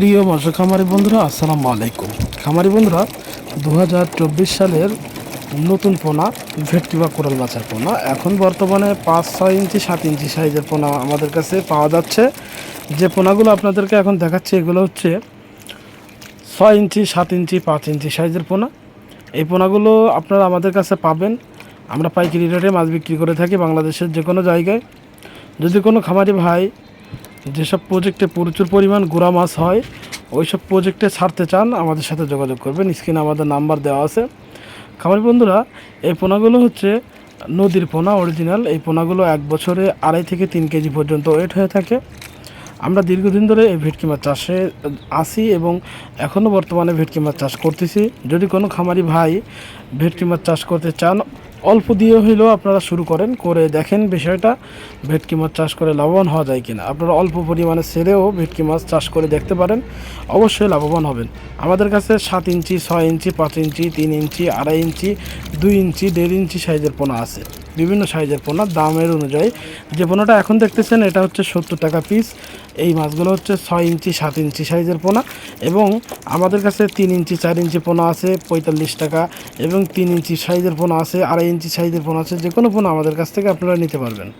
প্রিয় মৎস্য খামারি বন্ধুরা, আসসালামু আলাইকুম। খামারি বন্ধুরা দু হাজার চব্বিশ সালের নতুন পোনা ভেটকি বা কোরাল মাছের পোনা। এখন বর্তমানে পাঁচ ছয় ইঞ্চি, সাত ইঞ্চি সাইজের পোনা আমাদের কাছে পাওয়া যাচ্ছে। যে পোনাগুলো আপনাদেরকে এখন দেখাচ্ছি, এগুলো হচ্ছে ছয় ইঞ্চি, সাত ইঞ্চি, পাঁচ ইঞ্চি সাইজের পোনা। এই পোনাগুলো আপনারা আমাদের কাছে পাবেন। আমরা পাইকারি রেটে মাছ বিক্রি করে থাকি বাংলাদেশের যে কোনো জায়গায়। যদি কোনো খামারি ভাই যেসব প্রজেক্টে প্রচুর পরিমাণ গুড়া মাছ হয় ওই সব প্রজেক্টে ছাড়তে চান, আমাদের সাথে যোগাযোগ করবেন। স্ক্রিনে আমাদের নাম্বার দেওয়া আছে। খামারি বন্ধুরা, এই পোনাগুলো হচ্ছে নদীর পোনা অরিজিনাল এই পোনাগুলো এক বছরে আড়াই থেকে তিন কেজি পর্যন্ত ওয়েট হয়ে থাকে। আমরা দীর্ঘদিন ধরে এই ভেটকি মাছ চাষে আসি এবং এখনও বর্তমানে ভেটকি মাছ চাষ করতেছি। যদি কোনো খামারি ভাই ভেটকি মাছ চাষ করতে চান অল্প দিয়ে হইলেও আপনারা শুরু করেন, করে দেখেন বিষয়টা, ভেটকি মাছ চাষ করে লাভবান হওয়া যায় কিনা। আপনারা অল্প পরিমাণে ছেড়েও ভেটকি মাছ চাষ করে দেখতে পারেন, অবশ্যই লাভবান হবেন। আমাদের কাছে সাত ইঞ্চি, ছয় ইঞ্চি, পাঁচ ইঞ্চি, তিন ইঞ্চি, আড়াই ইঞ্চি, দুই ইঞ্চি, দেড় ইঞ্চি সাইজের পোনা আছে। বিভিন্ন সাইজের পোনা, দামের অনুযায়ী। যে পোনাটা এখন দেখতেছেন, এটা হচ্ছে সত্তর টাকা পিস এই মাছগুলো হচ্ছে ছয় ইঞ্চি, সাত ইঞ্চি সাইজের পোনা এবং আমাদের কাছে তিন ইঞ্চি, চার ইঞ্চি পোনা আছে, পঁয়তাল্লিশ টাকা এবং তিন ইঞ্চি সাইজের পোনা আছে, আড়াই ইঞ্চি সাইজের পোনা আছে, যে কোনো পোনা আমাদের কাছ থেকে আপনারা নিতে পারবেন।